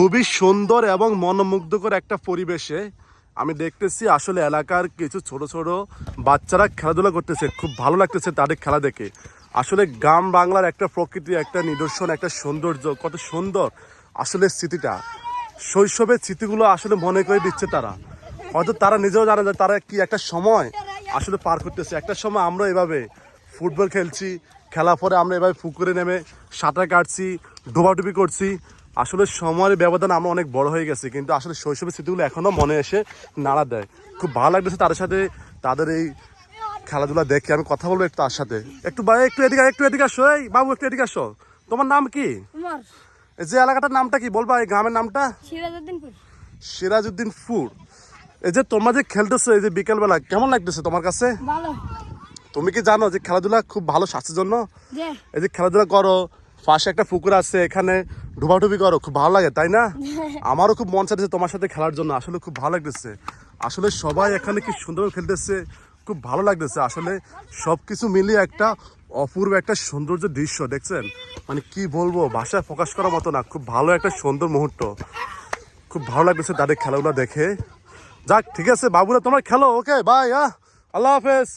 খুবই সুন্দর এবং মনোমুগ্ধকর একটা পরিবেশে আমি দেখতেছি আসলে এলাকার কিছু ছোট ছোট বাচ্চারা খেলাধুলা করতেছে, খুব ভালো লাগতেছে তাদের খেলা দেখে। আসলে গ্রাম বাংলার একটা প্রকৃতি, একটা নিদর্শন, একটা সৌন্দর্য, কত সুন্দর আসলে স্মৃতিটা। শৈশবের স্মৃতিগুলো আসলে মনে করে দিচ্ছে তারা। হয়তো তারা নিজেও জানে যে তারা কি একটা সময় আসলে পার করতেছে। একটা সময় আমরা এভাবে ফুটবল খেলছি খেলা পরে আমরা এভাবে পুকুরে নেমে সাঁতার কাটছি, ডোবাডুবি করছি আসলে সময়ের ব্যবধান আমরা অনেক বড় হয়ে গেছি কিন্তু আসলে শৈশবের স্মৃতিগুলো এখনও মনে এসে নাড়া দেয়। খুব ভালো লাগতেছে তাদের সাথে তাদের এই খেলাধুলা দেখে। আমি কথা বলব একটু তার সাথে। একটু একটু এদিকে একটু এদিকে আসো। এই বাবু একটু এদিকে আসো। তোমার নাম কি? এই যে এলাকাটার নামটা কি? বলবা এই গ্রামের নামটা? সিরাজউদ্দিনপুর। এই যে তোমরা যে খেলতেছো এই যে বিকেলবেলা কেমন লাগতেছে তোমার কাছে? তুমি কি জানো যে খেলাধুলা খুব ভালো স্বাস্থ্যের জন্য? এই যে খেলাধুলা করো পাশে একটা পুকুর আছে এখানে ডুবাডুবি করো খুব ভালো লাগে তাই না? আমারও খুব মন চাইতেছে তোমার সাথে খেলার জন্য আসলে খুব ভালো লাগতেছে। আসলে সবাই এখানে কি সুন্দর খেলতেছে খুব ভালো লাগতেছে। আসলে সব কিছু মিলিয়ে একটা অপূর্ব একটা সৌন্দর্য দৃশ্য দেখছেন? মানে কি বলব ভাষায় প্রকাশ করার মতো না খুব ভালো একটা সুন্দর মুহূর্ত। খুব ভালো লাগতেছে তাদের খেলাগুলো দেখে। যাক ঠিক আছে বাবুরা তোমরা খেলো ওকে বাই আল্লাহ হাফেজ।